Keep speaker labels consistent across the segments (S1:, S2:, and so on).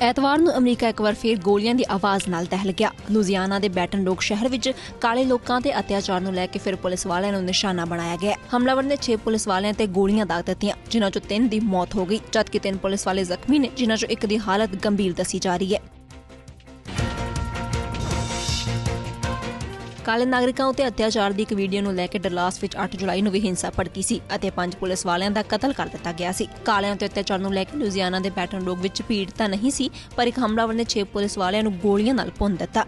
S1: ਐਤਵਾਰ ਨੂੰ ਅਮਰੀਕਾ ਇੱਕ ਵਾਰ ਫੇਰ ਗੋਲੀਆਂ ਦੀ ਆਵਾਜ਼ ਨਾਲ ਦਹਿਲ ਗਿਆ। ਲੁਜ਼ੀਆਨਾ ਦੇ ਬੈਟਨ ਰੋਕ ਸ਼ਹਿਰ ਵਿੱਚ ਕਾਲੇ ਲੋਕਾਂ ਤੇ ਅਤਿਆਚਾਰ ਨੂੰ ਲੈ ਕੇ ਫਿਰ ਪੁਲਿਸ ਵਾਲਿਆਂ ਨੂੰ ਨਿਸ਼ਾਨਾ ਬਣਾਇਆ ਗਿਆ। ਹਮਲਾਵਰ ਨੇ 6 ਪੁਲਿਸ ਵਾਲਿਆਂ ਤੇ ਗੋਲੀਆਂ ਦਾਗ ਦਿੱਤੀਆਂ, ਜਿਨ੍ਹਾਂ ਚੋਂ 3 ਦੀ ਮੌਤ ਹੋ ਗਈ, ਜਦਕਿ 3 ਪੁਲਿਸ ਵਾਲੇ ਜ਼ਖਮੀ ਨੇ, ਜਿਨ੍ਹਾਂ ਚੋਂ ਇੱਕ ਦੀ ਹਾਲਤ ਗੰਭੀਰ ਦੱਸੀ ਜਾ ਰਹੀ ਹੈ। ਕਾਲੇ ਨਾਗਰਿਕਾਂ ਉਤੇ ਅਤਿਆਚਾਰ ਦੀ ਇੱਕ ਵੀਡੀਓ ਨੂੰ ਲੈ ਕੇ ਡਰਲਾਸ ਵਿੱਚ 8 ਜੁਲਾਈ ਨੂੰ ਵੀ ਹਿੰਸਾ ਭੜਕੀ ਸੀ ਅਤੇ ਪੰਜ ਪੁਲਿਸ ਵਾਲਿਆਂ ਦਾ ਕਤਲ ਕਰ ਦਿੱਤਾ ਗਿਆ ਸੀ। ਕਾਲਿਆਂ ਤੇ ਅਤਿਆਚਾਰ ਨੂੰ ਲੈ ਕੇ ਲੁਜ਼ੀਆਨਾ ਦੇ ਬੈਟਨ ਰੋਗ ਵਿੱਚ ਭੀੜ ਤਾਂ ਨਹੀਂ ਸੀ, ਪਰ ਇੱਕ ਹਮਲਾਵਰ ਨੇ 6 ਪੁਲਿਸ ਵਾਲਿਆਂ ਨੂੰ ਗੋਲੀਆਂ ਨਾਲ ਭੁੰਨ ਦਿੱਤਾ।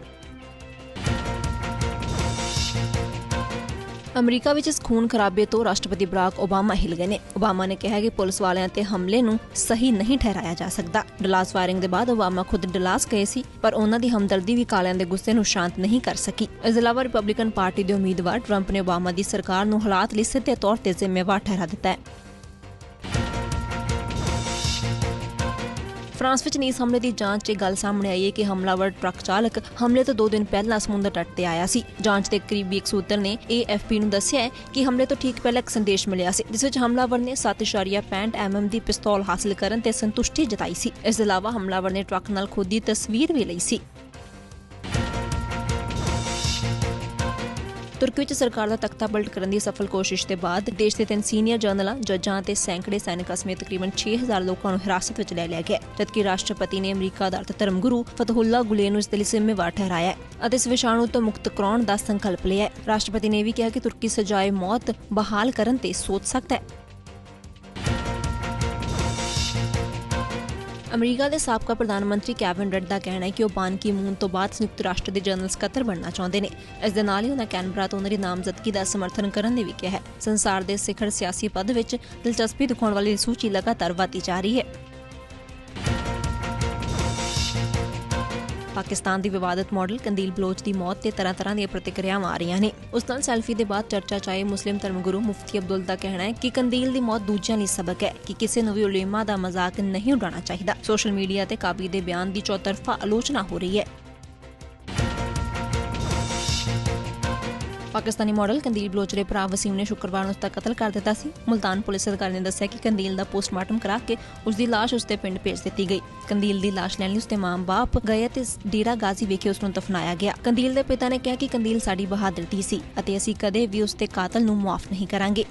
S1: ਅਮਰੀਕਾ ਵਿੱਚ ਇਸ ਖੂਨ ਖਰਾਬੇ ਤੋਂ ਰਾਸ਼ਟਰਪਤੀ ਬਰਾਕ ਓਬਾਮਾ ਹਿਲ ਗਏ ਨੇ। ਓਬਾਮਾ ਨੇ ਕਿਹਾ ਕਿ ਪੁਲਿਸ ਵਾਲਿਆਂ ਤੇ ਹਮਲੇ ਨੂੰ ਸਹੀ ਨਹੀਂ ਠਹਿਰਾਇਆ ਜਾ ਸਕਦਾ। ਡਲਾਸ ਫਾਇਰਿੰਗ ਦੇ ਬਾਅਦ ਓਬਾਮਾ ਖੁਦ ਡਲਾਸ ਗਏ ਸੀ, ਪਰ ਉਹਨਾਂ ਦੀ ਹਮਦਰਦੀ ਵੀ ਕਾਲਿਆਂ ਦੇ ਗੁੱਸੇ ਨੂੰ ਸ਼ਾਂਤ ਨਹੀਂ ਕਰ ਸਕੀ। ਇਸ ਇਲਾਵਾ ਰਿਪਬਲਿਕਨ ਪਾਰਟੀ ਦੇ ਉਮੀਦਵਾਰ ਟਰੰਪ ਨੇ ਓਬਾਮਾ ਦੀ ਸਰਕਾਰ ਨੂੰ ਹਾਲਾਤ ਲਈ ਸਿੱਧੇ ਤੌਰ ਤੇ ਜ਼ਿੰਮੇਵਾਰ ਠਹਿਰਾ ਦਿੱਤਾ ਹੈ। ਫਰਾਂਸ ਵਿੱਚ ਨੀਸ ਹਮਲੇ ਦੀ ਜਾਂਚ 'ਚ ਗੱਲ ਸਾਹਮਣੇ ਆਈ ਹੈ ਕਿ ਹਮਲਾਵਰ ਟਰੱਕ ਚਾਲਕ ਹਮਲੇ ਤੋਂ 2 ਦਿਨ ਪਹਿਲਾਂ ਸਮੁੰਦਰ ਤੱਟ ਤੇ ਆਇਆ ਸੀ। ਜਾਂਚ ਦੇ ਕਰੀਬੀ ਇੱਕ ਸੂਤਰ ਨੇ AFP ਨੂੰ ਦੱਸਿਆ ਹੈ ਕਿ ਹਮਲੇ ਤੋਂ ਠੀਕ ਪਹਿਲਾਂ ਇੱਕ ਸੰਦੇਸ਼ ਮਿਲਿਆ ਸੀ, ਜਿਸ ਵਿੱਚ ਹਮਲਾਵਰ ਨੇ 7.65 mm ਦੀ ਪਿਸਤੌਲ ਹਾਸਲ ਕਰਨ ਤੇ ਸੰਤੁਸ਼ਟੀ ਜਤਾਈ ਸੀ। ਇਸ ਦੇ ਇਲਾਵਾ ਹਮਲਾਵਰ ਨੇ ਟਰੱਕ ਨਾਲ ਖੁਦ ਦੀ ਤਸਵੀਰ ਵੀ ਲਈ ਸੀ। ਤੁਰਕੀ ਵਿੱਚ ਸਰਕਾਰ ਦਾ ਤਖਤਾ ਪਲਟ ਕਰਨ ਦੀ ਸਫਲ ਕੋਸ਼ਿਸ਼ ਦੇ ਬਾਅਦ ਦੇਸ਼ ਦੇ ਤਿੰਨ ਸੀਨੀਅਰ ਜਨਰਲਾਂ ਜੱਜਾਂ ਤੇ ਸੈਂਕੜੇ ਸੈਨਿਕਾਂ ਸਮੇਤ ਤਕਰੀਬਨ 6000 ਲੋਕਾਂ ਨੂੰ ਹਿਰਾਸਤ ਵਿੱਚ ਲੈ ਲਿਆ ਗਿਆ ਜਦਕਿ ਰਾਸ਼ਟਰਪਤੀ ਨੇ ਅਮਰੀਕਾ ਅਧਾਰ ਧਰਮ ਗੁਰੂ ਫਤਹੁੱਲਾ ਗੁਲੇ ਨੂੰ ਇਸ ਦੇ ਲਈ ਜ਼ਿੰਮੇਵਾਰ ਠਹਿਰਾਇਆ ਅਤੇ ਇਸ ਵਿਸ਼ਾਣੂ ਤੋਂ ਮੁਕਤ ਕਰਾਉਣ ਦਾ ਸੰਕਲਪ ਲਿਆ ਰਾਸ਼ਟਰਪਤੀ ਨੇ ਵੀ ਕਿਹਾ ਕਿ ਤੁਰਕੀ ਸਜ਼ਾਏ ਮੌਤ ਬਹਾਲ ਕਰਨ ਤੇ ਸੋਚ ਸਕਦਾ ਹੈ। ਅਮਰੀਕਾ ਦੇ ਸਾਬਕਾ ਪ੍ਰਧਾਨ ਮੰਤਰੀ ਕੈਵਨ ਰੈਡ ਦਾ ਕਹਿਣਾ ਹੈ ਕਿ ਉਹ ਬਾਨ ਕੀ ਮੂਨ ਤੋਂ ਬਾਅਦ ਸੰਯੁਕਤ ਰਾਸ਼ਟਰ ਦੇ ਜਨਰਲ ਸਕੱਤਰ ਬਣਨਾ ਚਾਹੁੰਦੇ ਨੇ। ਇਸ ਦੇ ਨਾਲ ਹੀ ਉਹਨਾਂ ਕੈਨਬਰਾ ਤੋਂ ਉਹਨਾਂ ਦੀ ਨਾਮਜ਼ਦਗੀ ਦਾ ਸਮਰਥਨ ਕਰਨ ਲਈ ਵੀ ਕਿਹਾ ਹੈ। ਸੰਸਾਰ ਦੇ ਸਿਖਰ ਸਿਆਸੀ ਪਦ ਵਿੱਚ ਦਿਲਚਸਪੀ ਦਿਖਾਉਣ ਵਾਲੀ ਸੂਚੀ ਲਗਾਤਾਰ ਵਧਦੀ ਜਾ ਰਹੀ ਹੈ। ਪਾਕਿਸਤਾਨ ਦੀ ਵਿਵਾਦਤ ਮਾਡਲ ਕੰਦੀਲ ਬਲੋਚ ਦੀ ਮੌਤ ਤੇ ਤਰ੍ਹਾਂ-ਤਰ੍ਹਾਂ ਦੀਆਂ ਪ੍ਰਤੀਕਿਰਿਆਵਾਂ ਆ ਰਹੀਆਂ ਨੇ। ਉਸ ਨਾਲ ਸੈਲਫੀ ਦੇ ਬਾਅਦ ਚਰਚਾ ਚਾਏ ਮੁਸਲਿਮ ਧਰਮਗੁਰੂ ਮੁਫਤੀ ਅਬਦੁੱਲ ਦਾ ਕਹਿਣਾ ਹੈ ਕਿ ਕੰਦੀਲ ਦੀ ਮੌਤ ਦੂਜਿਆਂ ਲਈ ਸਬਕ ਹੈ ਕਿ ਕਿਸੇ ਨੂੰ ਵੀ ਉਲੇਮਾ ਦਾ ਮਜ਼ਾਕ ਨਹੀਂ ਉਡਾਉਣਾ ਚਾਹੀਦਾ। ਸੋਸ਼ਲ ਮੀਡੀਆ ਤੇ ਕਾਬੀ ਦੇ ਬਿਆਨ ਦੀ ਚੌਤਰਫਾ ਆਲੋਚਨਾ ਹੋ ਰਹੀ ਹੈ। ਪਾਕਿਸਤਾਨੀ ਮਾਡਲ ਕੰਦੀਲ ਬਲੋਚ ਦੇ ਭਰਾ ਵਸੀਮ ਨੇ ਸ਼ੁੱਕਰਵਾਰ ਨੂੰ ਉਸ ਦਾ ਕਤਲ ਕਰ ਦਿੱਤਾ ਸੀ। ਮੁਲਤਾਨ ਪੁਲਿਸ ਅਧਿਕਾਰੀ ਨੇ ਦੱਸਿਆ ਕਿ ਕੰਦੀਲ ਦਾ ਪੋਸਟਮਾਰਟਮ ਕਰਾ ਕੇ ਉਸ ਦੀ ਲਾਸ਼ ਉਸ ਦੇ ਪਿੰਡ ਭੇਜ ਦਿੱਤੀ ਗਈ। ਕੰਦੀਲ ਦੀ ਲਾਸ਼ ਲੈਣ ਲਈ ਉਸ ਦੇ ਮਾਂ-ਬਾਪ ਗਏ ਤੇ ਡੇਰਾ ਗਾਜ਼ੀ ਵਿਖੇ ਉਸ ਨੂੰ ਦਫਨਾਇਆ ਗਿਆ। ਕੰਦੀਲ ਦੇ ਪਿਤਾ ਨੇ ਕਿਹਾ ਕਿ ਕੰਦੀਲ ਸਾਡੀ ਬਹਾਦਰੀ ਸੀ ਅਤੇ ਅਸੀਂ ਕਦੇ ਵੀ ਉਸ ਦੇ ਕਾਤਲ ਨੂੰ ਮੁਆਫ ਨਹੀਂ ਕਰਾਂਗੇ।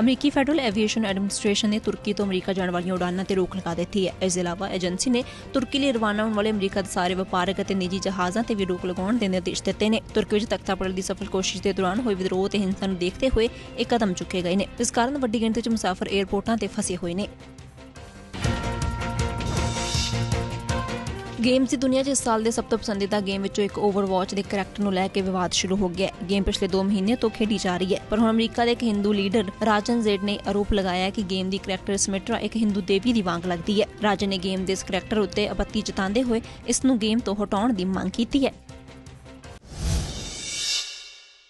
S1: ਅਮਰੀਕੀ ਫੈਡਰਲ ਐਵੀਏਸ਼ਨ ਐਡਮਿਨਿਸਟ੍ਰੇਸ਼ਨ ਨੇ ਤੁਰਕੀ ਤੋਂ ਅਮਰੀਕਾ ਜਾਣ ਵਾਲੀਆਂ ਉਡਾਨਾਂ ਤੇ ਰੋਕ ਲਗਾ ਦਿੱਤੀ ਹੈ। ਇਸ ਦੇ ਇਲਾਵਾ ਏਜੰਸੀ ਨੇ ਤੁਰਕੀ ਲਈ ਰਵਾਨਾ ਹੋਣ ਵਾਲੇ ਅਮਰੀਕਾ ਦੇ ਸਾਰੇ ਵਪਾਰਕ ਅਤੇ ਨਿੱਜੀ ਜਹਾਜ਼ਾਂ ਤੇ ਵੀ ਰੋਕ ਲਗਾਉਣ ਦੇ ਨਿਰਦੇਸ਼ ਦਿੱਤੇ ਨੇ। ਤੁਰਕੀ ਵਿੱਚ ਤਖਤਾ ਪਲਟ ਦੀ ਸਫਲ ਕੋਸ਼ਿਸ਼ ਦੇ ਦੌਰਾਨ ਹੋਏ ਵਿਦਰੋਹ ਤੇ ਹਿੰਸਾ ਨੂੰ ਦੇਖਦੇ ਹੋਏ ਇਹ ਕਦਮ ਚੁੱਕੇ ਗਏ ਨੇ। ਇਸ ਕਾਰਨ ਵੱਡੀ ਗਿਣਤੀ ਵਿੱਚ ਮੁਸਾਫਰ 에ਅਰਪੋਰਟਾਂ ਤੇ ਫਸੇ ਹੋਏ ਨੇ। ਗੇਮਸ ਦੀ ਦੁਨੀਆ 'ਚ ਇਸ ਸਾਲ ਦੇ ਸਭ ਤੋਂ ਪਸੰਦੀਦਾ ਗੇਮ ਵਿੱਚੋਂ ਇੱਕ ਓਵਰਵਾਚ ਦੇ ਕਰੈਕਟਰ ਨੂੰ ਲੈ ਕੇ ਵਿਵਾਦ ਸ਼ੁਰੂ ਹੋ ਗਿਆ ਹੈ। ਗੇਮ ਪਿਛਲੇ 2 ਮਹੀਨੇ ਤੋਂ ਖੇਡੀ ਜਾ ਰਹੀ ਹੈ, ਪਰ ਹੁਣ ਅਮਰੀਕਾ ਦੇ ਇੱਕ ਹਿੰਦੂ ਲੀਡਰ ਰਾਜਨ ਜ਼ੇਡ ਨੇ ਆਰੋਪ ਲਗਾਇਆ ਕਿ ਗੇਮ ਦੀ ਕਰੈਕਟਰ ਸਮਿਟਰਾ ਇੱਕ ਹਿੰਦੂ ਦੇਵੀ ਦੀ ਵਾਂਗ ਲੱਗਦੀ ਹੈ। ਰਾਜਨ ਨੇ ਗੇਮ ਦੇ ਇਸ ਕਰੈਕਟਰ ਉੱਤੇ ਆਪੱਤੀ ਜਤਾਉਂਦੇ ਹੋਏ ਇਸ ਨੂੰ ਗੇਮ ਤੋਂ ਹਟਾਉਣ ਦੀ ਮੰਗ ਕੀਤੀ ਹੈ।